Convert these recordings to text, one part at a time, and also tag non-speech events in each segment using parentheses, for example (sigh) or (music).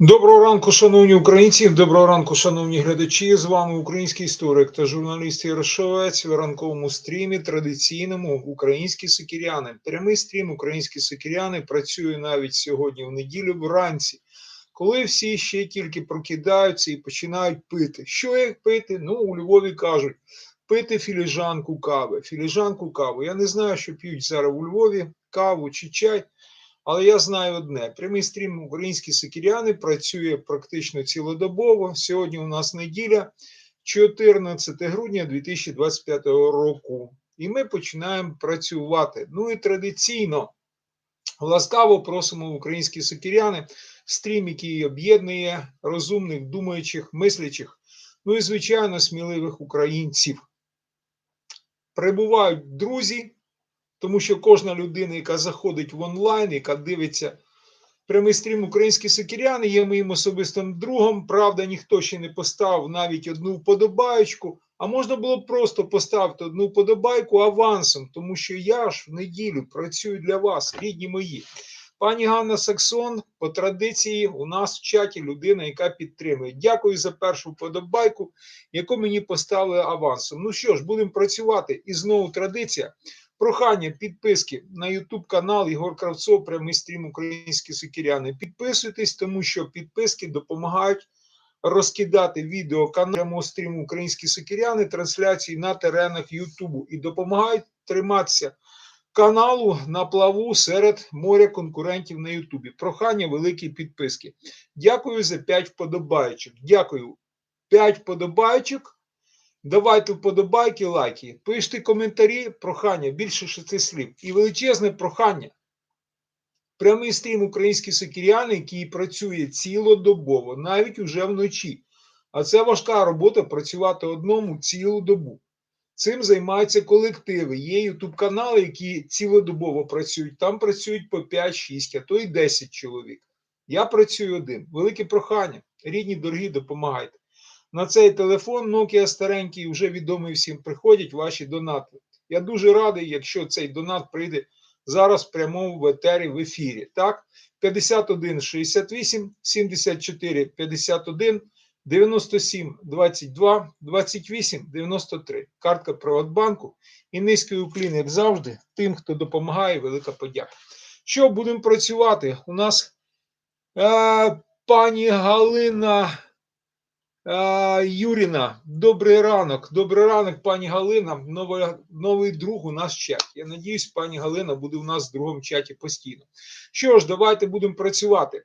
Доброго ранку, шановні українці. Доброго ранку, шановні глядачі. З вами український історик та журналіст Ярошовець в ранковому стрімі традиційному українські сокіряни. Прямий стрім українські сокіряни працює навіть сьогодні в неділю вранці, коли всі ще тільки прокидаються і починають пити. Що як пити? Ну, у Львові кажуть. Пити філіжанку кави. Філіжанку кави. Я не знаю, що п'ють зараз у Львові каву чи чай. Але я знаю одне: прямий стрім українські сокіряни працює практично цілодобово. Сьогодні у нас неділя, 14 грудня 2025 року. І ми починаємо працювати. Ну і традиційно ласкаво просимо українські сокіряни, стрім, який об'єднує розумних, думаючих, мислячих, ну і звичайно сміливих українців. Прибувають друзі. Тому що кожна людина, яка заходить в онлайн, яка дивиться прямий стрім українські сокіряни, є моїм особистим другом. Правда, ніхто ще не поставив навіть одну вподобаєчку, а можна було б просто поставити одну вподобайку авансом, тому що я ж в неділю працюю для вас, рідні мої. Пані Ганна Саксон, по традиції, у нас в чаті людина, яка підтримує. Дякую за першу вподобайку, яку мені поставили авансом. Ну що ж, будемо працювати. І знову традиція. Прохання підписки на YouTube канал Ігор Кравцов, прямий стрім Українські сокіряни. Підписуйтесь, тому що підписки допомагають розкидати відео канал прямого стріму Українські сокіряни, трансляції на теренах Ютубу і допомагають триматися каналу на плаву серед моря конкурентів на Ютубі. Прохання великі підписки. Дякую за 5 вподобайочок. Дякую. 5 вподобайочок. Давайте вподобайки, лайки, пишіть коментарі, прохання, більше шести слів. І величезне прохання. Прямий стрім український сокіряни, який працює цілодобово, навіть уже вночі. А це важка робота працювати одному цілу добу. Цим займаються колективи. Є ютуб канали, які цілодобово працюють. Там працюють по 5-6, а то й 10 чоловік. Я працюю один. Велике прохання. Рідні, дорогі, допомагайте. На цей телефон Nokia старенький, вже відомий всім, приходять ваші донати. Я дуже радий, якщо цей донат прийде зараз прямо в етері в ефірі. Так, 51 68 74 51 97 22 28 93. Картка Приватбанку і низький уклін, як завжди, тим, хто допомагає, велика подяка. Що будемо працювати? У нас е, пані Галина. Юріна, добрий ранок. Добрий ранок, пані Галина. Новий, новий друг у нас в чаті. Я надіюсь, пані Галина буде у нас в другому чаті постійно. Що ж, давайте будемо працювати.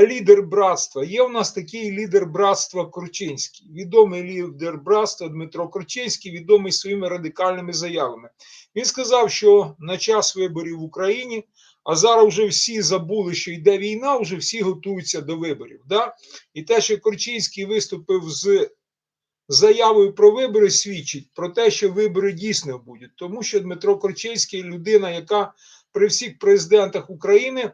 Лідер братства. Є у нас такий лідер братства Корчинський. Відомий лідер братства Дмитро Корчинський, відомий своїми радикальними заявами. Він сказав, що на час виборів в Україні. А зараз вже всі забули, що йде війна, вже всі готуються до виборів. Да? І те, що Корчинський виступив з заявою про вибори, свідчить про те, що вибори дійсно будуть. Тому що Дмитро Корчинський людина, яка при всіх президентах України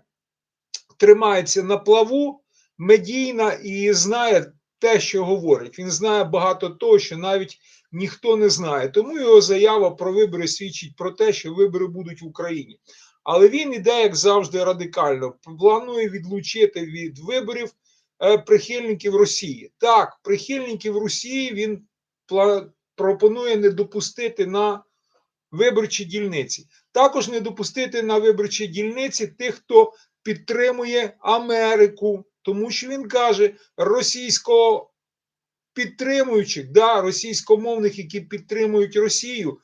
тримається на плаву, медійна і знає те, що говорить. Він знає багато того, що навіть ніхто не знає. Тому його заява про вибори свідчить про те, що вибори будуть в Україні. Але він іде, як завжди, радикально. Планує відлучити від виборів е, прихильників Росії. Так, прихильників Росії він пропонує не допустити на виборчі дільниці. Також не допустити на виборчі дільниці тих, хто підтримує Америку, тому що він каже російсько підтримуючих, да, російськомовних, які підтримують Росію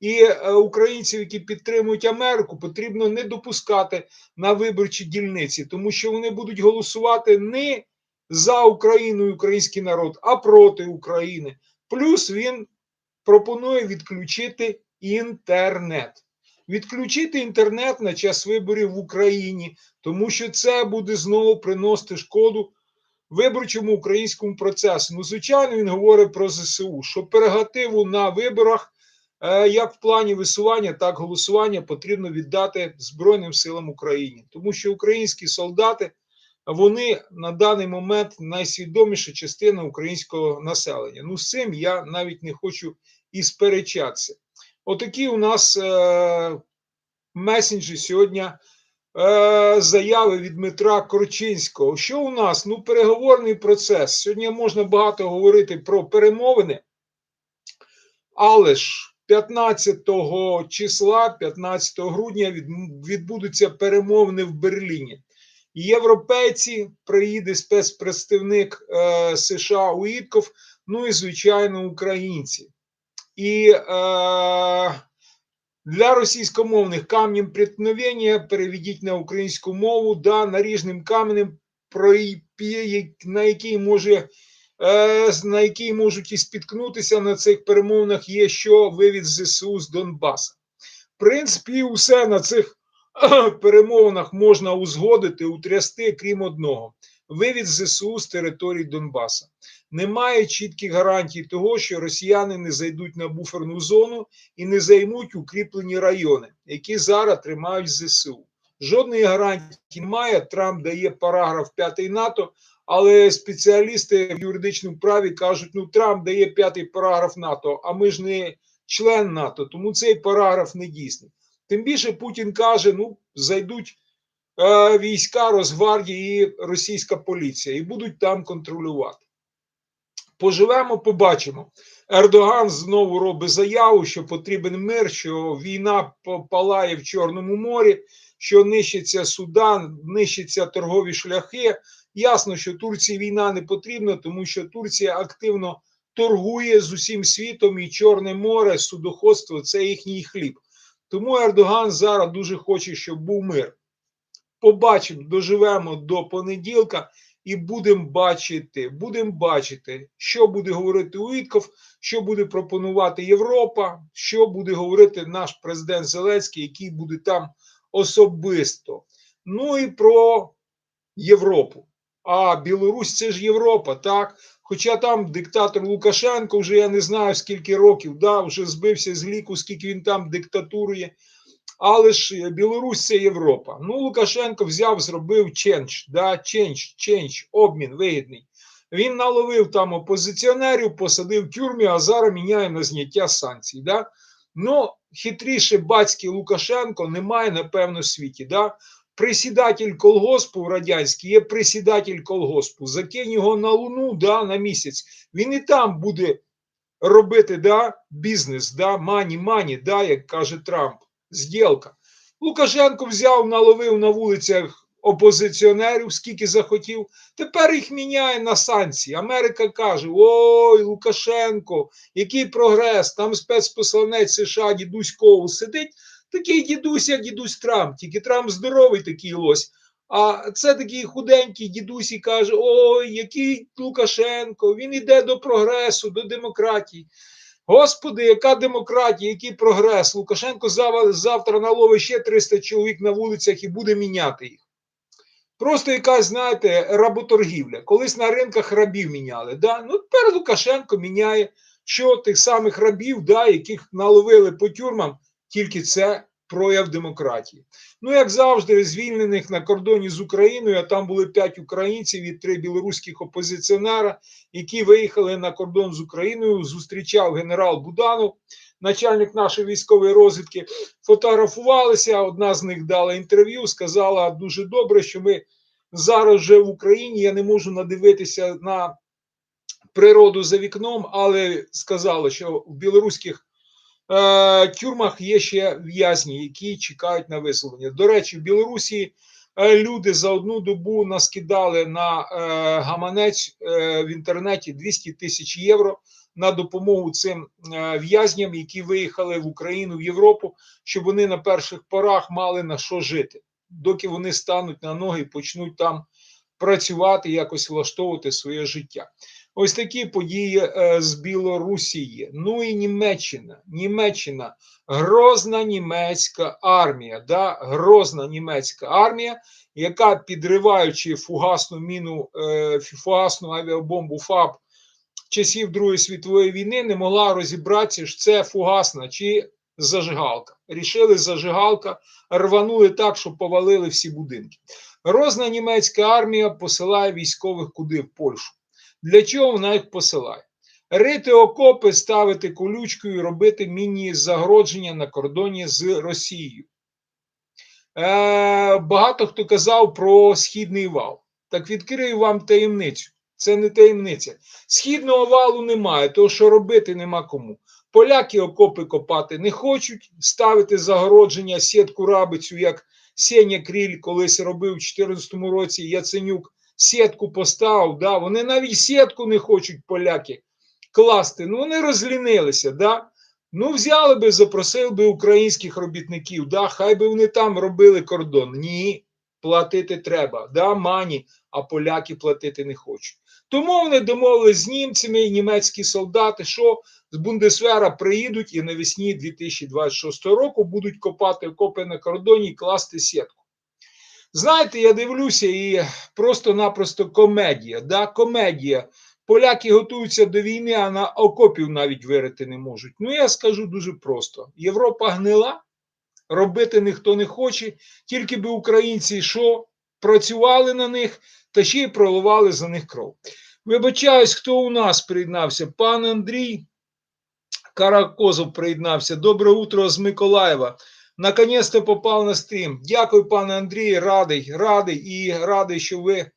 і е, українців, які підтримують Америку, потрібно не допускати на виборчі дільниці, тому що вони будуть голосувати не за Україну і український народ, а проти України. Плюс він пропонує відключити інтернет. Відключити інтернет на час виборів в Україні, тому що це буде знову приносити шкоду виборчому українському процесу. Ну, звичайно, він говорить про ЗСУ, що прерогативу на виборах Е, як в плані висування, так і голосування потрібно віддати Збройним силам України, тому що українські солдати вони на даний момент найсвідоміша частина українського населення. Ну, з цим я навіть не хочу і сперечатися. Отакі у нас е, месенджі сьогодні заяви від Дмитра Корчинського. Що у нас? Ну, переговорний процес. Сьогодні можна багато говорити про перемовини, але ж 15 числа, 15 грудня відбудуться перемовини в Берліні. Європейці приїде спецпредставник е, США Уітков, ну і звичайно українці. І е, для російськомовних камнем преткновення переведіть на українську мову да, наріжним каменем, на який може е, на який можуть і спіткнутися на цих перемовинах, є що вивід ЗСУ з Донбаса. В принципі, усе на цих перемовинах можна узгодити, утрясти, крім одного: вивід ЗСУ з території Донбаса. Немає чітких гарантій того, що росіяни не зайдуть на буферну зону і не займуть укріплені райони, які зараз тримають ЗСУ. Жодної гарантії немає. Трамп дає параграф 5 НАТО, але спеціалісти в юридичному праві кажуть: ну Трамп дає п'ятий параграф НАТО, а ми ж не член НАТО, тому цей параграф не дійсний. Тим більше Путін каже: ну, зайдуть е, війська Росгвардії і російська поліція і будуть там контролювати. Поживемо, побачимо. Ердоган знову робить заяву, що потрібен мир, що війна палає в Чорному морі, що нищиться Судан, нищаться торгові шляхи. Ясно, що Турції війна не потрібна, тому що Турція активно торгує з усім світом і Чорне море, судоходство це їхній хліб. Тому Ердоган зараз дуже хоче, щоб був мир. Побачимо, доживемо до понеділка і будемо бачити, будемо бачити, що буде говорити Уітков, що буде пропонувати Європа, що буде говорити наш президент Зеленський, який буде там особисто. Ну і про Європу. А Білорусь це ж Європа, так? Хоча там диктатор Лукашенко вже я не знаю скільки років, да, вже збився з ліку, скільки він там диктатурує. Але ж Білорусь це Європа. Ну, Лукашенко взяв, зробив ченч, да, ченч, ченч, обмін вигідний. Він наловив там опозиціонерів, посадив в тюрмі, а зараз міняє на зняття санкцій. Да? Ну, хитріше батьки Лукашенко немає, напевно, в світі. Да? Присідатель колгоспу радянський є присідатель колгоспу. Закинь його на луну да, на місяць. Він і там буде робити да, бізнес, да, мані, мані, да, як каже Трамп. Зділка. Лукашенко взяв, наловив на вулицях опозиціонерів, скільки захотів. Тепер їх міняє на санкції. Америка каже: Ой, Лукашенко, який прогрес! Там спецпосланець США дідусь Кову сидить. Такий дідусь, як дідусь Трамп, тільки Трамп здоровий такий лось. А це такий худенький дідусь і каже: Ой, який Лукашенко, він іде до прогресу, до демократії. Господи, яка демократія, який прогрес. Лукашенко завтра наловить ще 300 чоловік на вулицях і буде міняти їх. Просто якась, знаєте, работоргівля. Колись на ринках рабів міняли. Да? Ну, тепер Лукашенко міняє що тих самих рабів, да, яких наловили по тюрмам, тільки це прояв демократії. Ну, як завжди, звільнених на кордоні з Україною, а там були п'ять українців і три білоруських опозиціонера, які виїхали на кордон з Україною. Зустрічав генерал Буданов, начальник нашої військової розвідки. Фотографувалися. Одна з них дала інтерв'ю, сказала дуже добре, що ми зараз вже в Україні. Я не можу надивитися на природу за вікном, але сказала, що в білоруських тюрмах є ще в'язні, які чекають на визволення. До речі, в Білорусі е, люди за одну добу наскидали на е, гаманець в інтернеті 200 тисяч євро на допомогу цим в'язням, які виїхали в Україну в Європу, щоб вони на перших порах мали на що жити, доки вони стануть на ноги і почнуть там працювати, якось влаштовувати своє життя. Ось такі події е, з Білорусії. Ну і Німеччина. Німеччина, грозна німецька армія. да, Грозна німецька армія, яка підриваючи фугасну міну, е, фугасну авіабомбу ФАБ часів Другої світової війни, не могла розібратися, що це фугасна чи зажигалка. Рішили зажигалка, рванули так, що повалили всі будинки. Грозна німецька армія посилає військових куди в Польщу. Для чого вона їх посилає? Рити окопи, ставити колючкою, робити міні-загородження на кордоні з Росією. Е, багато хто казав про східний вал. Так відкрию вам таємницю. Це не таємниця. Східного валу немає, того що робити нема кому. Поляки окопи копати не хочуть, ставити загородження сітку рабицю, як Сеня Кріль колись робив у 2014 році Яценюк. Сітку поставив. Да? Вони навіть сітку не хочуть поляки класти. Ну вони розлінилися. Да? Ну, взяли би, запросили би українських робітників, да, хай би вони там робили кордон. Ні, платити треба, да, мані, а поляки платити не хочуть. Тому вони домовились з німцями, і німецькі солдати, що з Бундесвера приїдуть і навесні 2026 року будуть копати окопи на кордоні і класти сітку. Знаєте, я дивлюся, і просто-напросто комедія. Да, комедія. Поляки готуються до війни, а на окопів навіть вирити не можуть. Ну, я скажу дуже просто: Європа гнила, робити ніхто не хоче, тільки би українці що працювали на них та ще й проливали за них кров. Вибачаюсь, хто у нас приєднався? Пан Андрій Каракозов приєднався. Добре утро з Миколаєва. Наконець-то попав на стрім. Дякую, пане Андрій, радий, радий і радий, що ви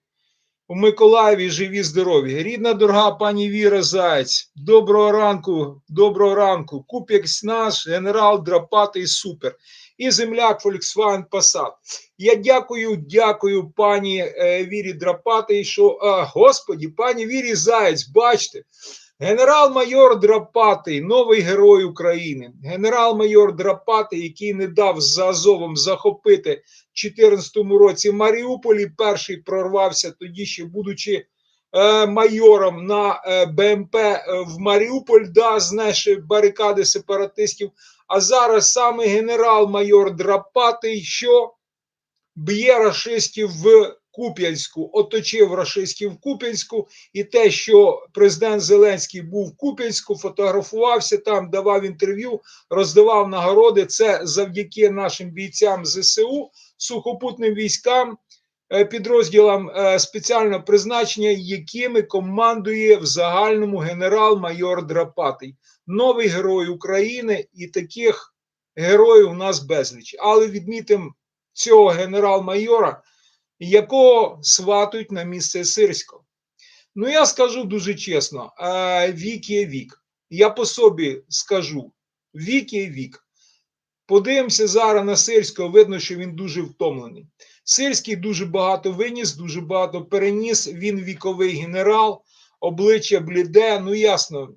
у Миколаєві живі, здорові. Рідна дорога пані Віра Заєць. Доброго ранку, доброго ранку. Купекс наш, генерал Драпатий супер. І земляк Volkswagen Passat. Я дякую, дякую пані е, Вірі Драпатий, що, а, господі, пані Вірі Заєць, бачите, генерал-майор Драпатий, новий герой України. Генерал-майор Драпатий, який не дав за Азовом захопити в 2014 році Маріуполі, перший прорвався тоді, ще будучи е, майором на е, БМП е, в Маріуполь, да, знайши барикади сепаратистів. А зараз саме генерал-майор Драпатий, що б'є рашистів в Куп'янську, оточив рашистів Куп'янську, і те, що президент Зеленський був в Куп'янську, фотографувався там, давав інтерв'ю, роздавав нагороди. Це завдяки нашим бійцям ЗСУ, сухопутним військам, е, підрозділам е, спеціального призначення, якими командує в загальному генерал-майор Драпатий, новий герой України, і таких героїв у нас безліч. Але відмітимо цього генерал-майора, якого сватують на місце Сирського. Ну, я скажу дуже чесно: вік є вік. Я по собі скажу: вік є вік. Подивимося зараз на Сирського, видно, що він дуже втомлений. Сирський дуже багато виніс, дуже багато переніс. Він віковий генерал, обличчя бліде. Ну, ясно,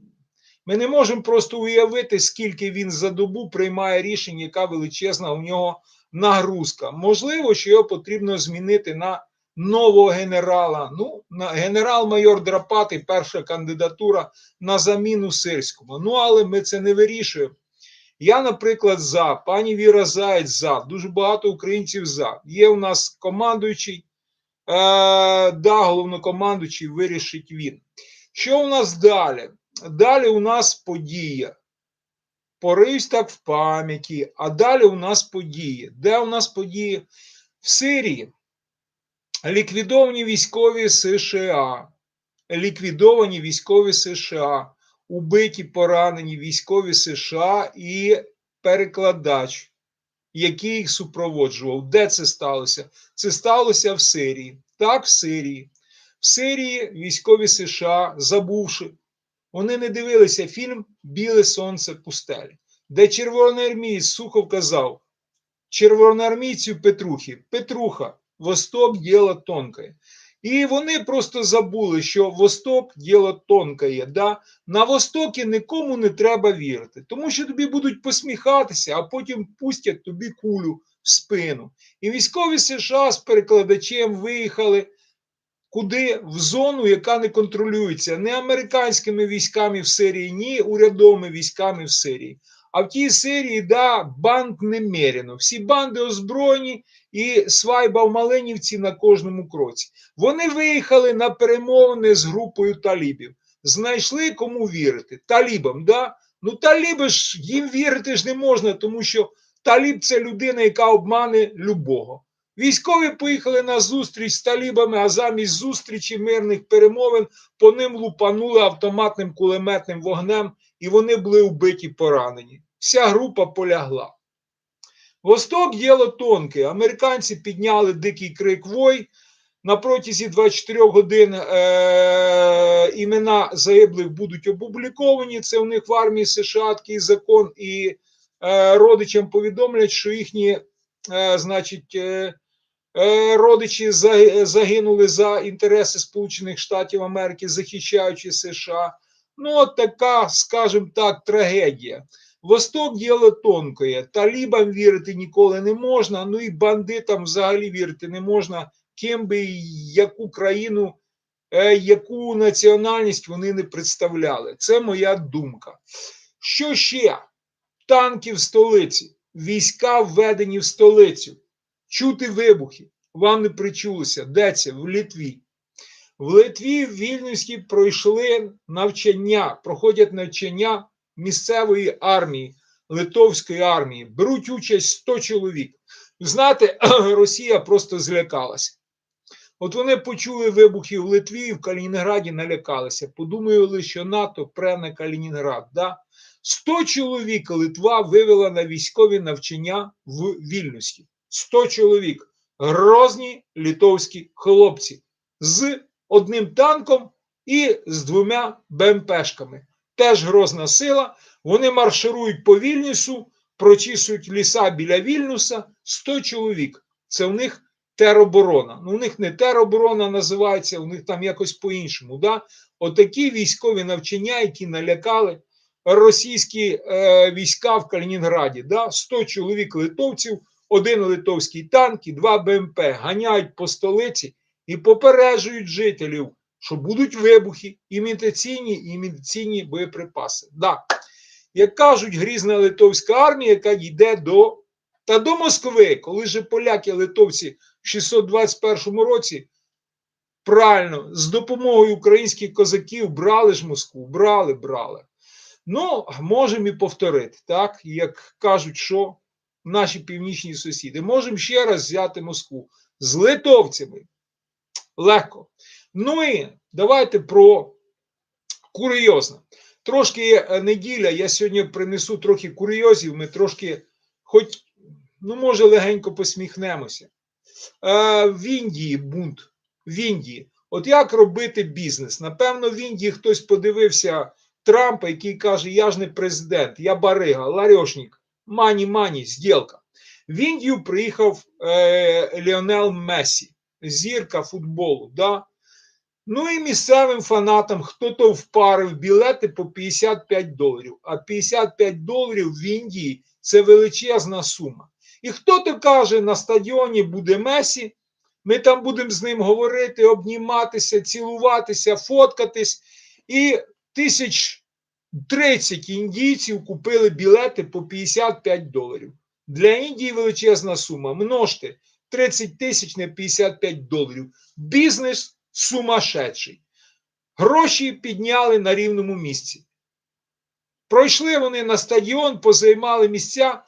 ми не можемо просто уявити, скільки він за добу приймає рішень, яка величезна у нього нагрузка. Можливо, що його потрібно змінити на нового генерала. Ну, на генерал-майор Драпатий, перша кандидатура на заміну сирському. Ну, але ми це не вирішуємо. Я, наприклад, за пані Віра Заєць за, дуже багато українців за. Є у нас командуючий, е, да, головнокомандуючий вирішить він. Що у нас далі? Далі у нас подія. Поривсь так в пам'яті, а далі у нас події. Де у нас події? В Сирії ліквідовані військові США, ліквідовані військові США, убиті поранені військові США і перекладач, який їх супроводжував. Де це сталося? Це сталося в Сирії. Так, в Сирії. В Сирії військові США, забувши, вони не дивилися фільм Біле Сонце пустелі, де червоноармієць Сухов казав червоноармійцю Петрухи, Петруха, Восток діло тонке. І вони просто забули, що Восток діло тонке. Да? На Востокі нікому не треба вірити, тому що тобі будуть посміхатися, а потім пустять тобі кулю в спину. І військові США з перекладачем виїхали куди в зону, яка не контролюється не американськими військами в Сирії, ні урядовими військами в Сирії. А в тій Сирії, да, банд немерено. Всі банди озброєні і свайба в Малинівці на кожному кроці. Вони виїхали на перемовини з групою талібів. Знайшли кому вірити. Талібам, да? Ну, таліби ж їм вірити ж не можна, тому що таліб це людина, яка обмане любого. Військові поїхали на зустріч з талібами, а замість зустрічі мирних перемовин по ним лупанули автоматним кулеметним вогнем, і вони були вбиті поранені. Вся група полягла. Восток діло тонке. Американці підняли дикий крик вой. На протязі 24 годин е- імена загиблих будуть опубліковані. Це у них в армії США такий закон, і е- родичам повідомлять, що їхні, е- значить, е- родичі загинули за інтереси Сполучених Штатів Америки, захищаючи США. Ну, от така, скажімо так, трагедія. Восток діло тонкое. Талібам вірити ніколи не можна, ну і бандитам взагалі вірити не можна, ким би яку країну, е, яку національність вони не представляли. Це моя думка. Що ще? Танки в столиці, війська введені в столицю, чути вибухи. Вам не причулося. Де це? В Літві. В Литві в Вільнюсі пройшли навчання, проходять навчання місцевої армії, литовської армії. Беруть участь 100 чоловік. Знаєте, (clears throat) Росія просто злякалася. От вони почули вибухи в Литві і в Калінінграді налякалися. Подумали, що НАТО пре на Калінінград. Да? 100 чоловік Литва вивела на військові навчання в Вільнюсі. 100 чоловік. Грозні літовські хлопці з одним танком і з двома БМПшками. Теж грозна сила. Вони марширують по Вільнюсу, прочісують ліса біля Вільнюса. 100 чоловік. Це у них тероборона. Ну, у них не тероборона називається, у них там якось по-іншому. Да? Отакі військові навчання, які налякали російські е, війська в Калінінграді. Да? 100 чоловік литовців, один литовський танк і два БМП ганяють по столиці і попереджують жителів, що будуть вибухи, імітаційні і імітаційні боєприпаси. Да. Як кажуть, грізна литовська армія, яка йде до та до Москви, коли же поляки, литовці в 621 році правильно з допомогою українських козаків брали ж Москву, брали, брали. Ну, можемо і повторити, так, як кажуть, що наші північні сусіди, можемо ще раз взяти Москву з литовцями. Легко. Ну і давайте про курйозно. Трошки е, неділя, я сьогодні принесу трохи курйозів, ми трошки, хоч, ну, може, легенько посміхнемося. Е, в Індії бунт. В Індії. От як робити бізнес? Напевно, в Індії хтось подивився Трампа, який каже: Я ж не президент, я барига, ларьошник, мані, мані, зділка. В Індію приїхав е, Ліонел Месі, зірка футболу. Да? Ну і місцевим фанатам хто-то впарив білети по 55 доларів. А 55 доларів в Індії це величезна сума. І хто-то каже, на стадіоні буде Месі, ми там будемо з ним говорити, обніматися, цілуватися, фоткатись. І тисяч 30 індійців купили білети по 55 доларів. Для Індії величезна сума. Множте 30 тисяч на 55 доларів. Бізнес сумасшедший. Гроші підняли на рівному місці. Пройшли вони на стадіон, позаймали місця.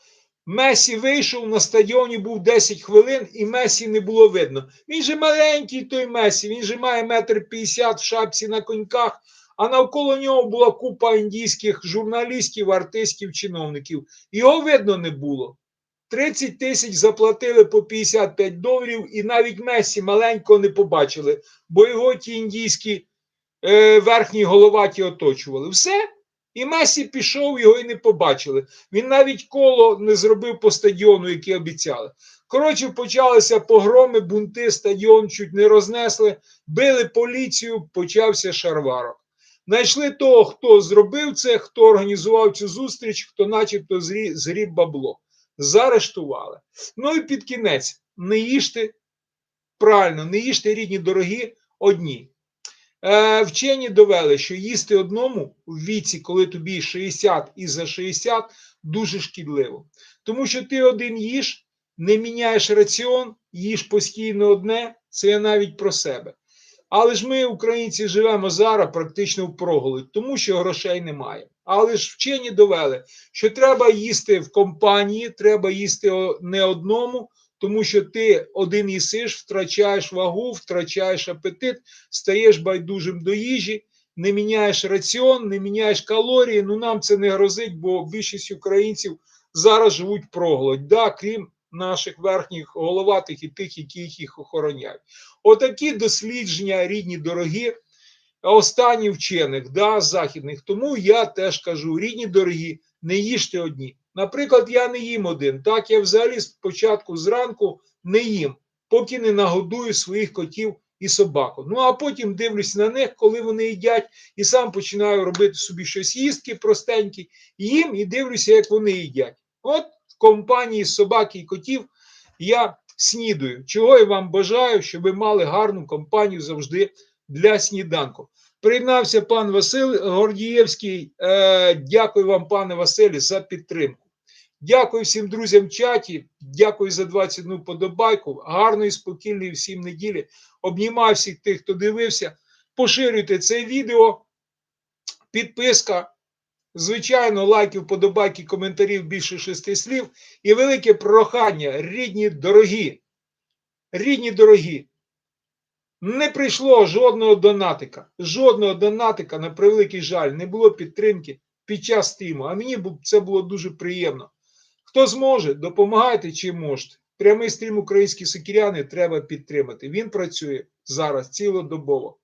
Месі вийшов на стадіоні, був 10 хвилин, і Месі не було видно. Він же маленький той Месі, він же має метр п'ятдесят в шапці на коньках, а навколо нього була купа індійських журналістів, артистів, чиновників. Його видно не було. 30 тисяч заплатили по 55 доларів, і навіть Месі маленького не побачили, бо його ті індійські е, верхні головаті оточували. Все. І Месі пішов, його і не побачили. Він навіть коло не зробив по стадіону, який обіцяли. Коротше, почалися погроми, бунти, стадіон чуть не рознесли, били поліцію, почався шарварок. Знайшли того, хто зробив це, хто організував цю зустріч, хто начебто зріб бабло. Заарештували. Ну і під кінець не їжте правильно, не їжте рідні дорогі одні. Е, вчені довели, що їсти одному в віці, коли тобі 60 і за 60, дуже шкідливо. Тому що ти один їш, не міняєш раціон, їш постійно одне, це я навіть про себе. Але ж ми, українці, живемо зараз практично в проголодь, тому що грошей немає. Але ж вчені довели, що треба їсти в компанії, треба їсти не одному, тому що ти один їсиш, втрачаєш вагу, втрачаєш апетит, стаєш байдужим до їжі, не міняєш раціон, не міняєш калорії. Ну нам це не грозить, бо більшість українців зараз живуть проголодь. Да, крім наших верхніх головатих і тих, які їх охороняють. Отакі дослідження, рідні дорогі, останні вчених, да, західних. Тому я теж кажу: рідні дорогі, не їжте одні. Наприклад, я не їм один. Так, я взагалі спочатку зранку не їм, поки не нагодую своїх котів і собаку. Ну а потім дивлюсь на них, коли вони їдять, і сам починаю робити собі щось їстки простенькі, їм і дивлюся, як вони їдять. От компанії собаки і котів я снідаю. Чого я вам бажаю, щоб ви мали гарну компанію завжди для сніданку. Приєднався пан Василь Гордієвський. Е, дякую вам, пане Василі, за підтримку. Дякую всім друзям в чаті. Дякую за 21 подобайку. Гарної, спокійної всім неділі. Обнімаю всіх тих, хто дивився. Поширюйте це відео. Підписка. Звичайно, лайків, подобайки, коментарів більше шести слів. І велике прохання, рідні, дорогі. Рідні дорогі. Не прийшло жодного донатика. Жодного донатика, на превеликий жаль, не було підтримки під час стріму. А мені це було дуже приємно. Хто зможе, допомагайте чим можете. Прямий стрім українські сокіряни треба підтримати. Він працює зараз цілодобово.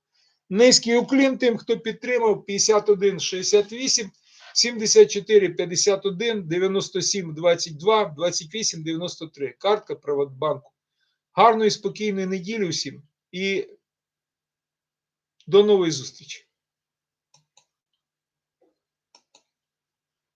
Низький уклін тим, хто підтримав 51 68 74 51 97 22 28 93. Картка Приватбанку. Гарної спокійної неділі усім і до нової зустрічі.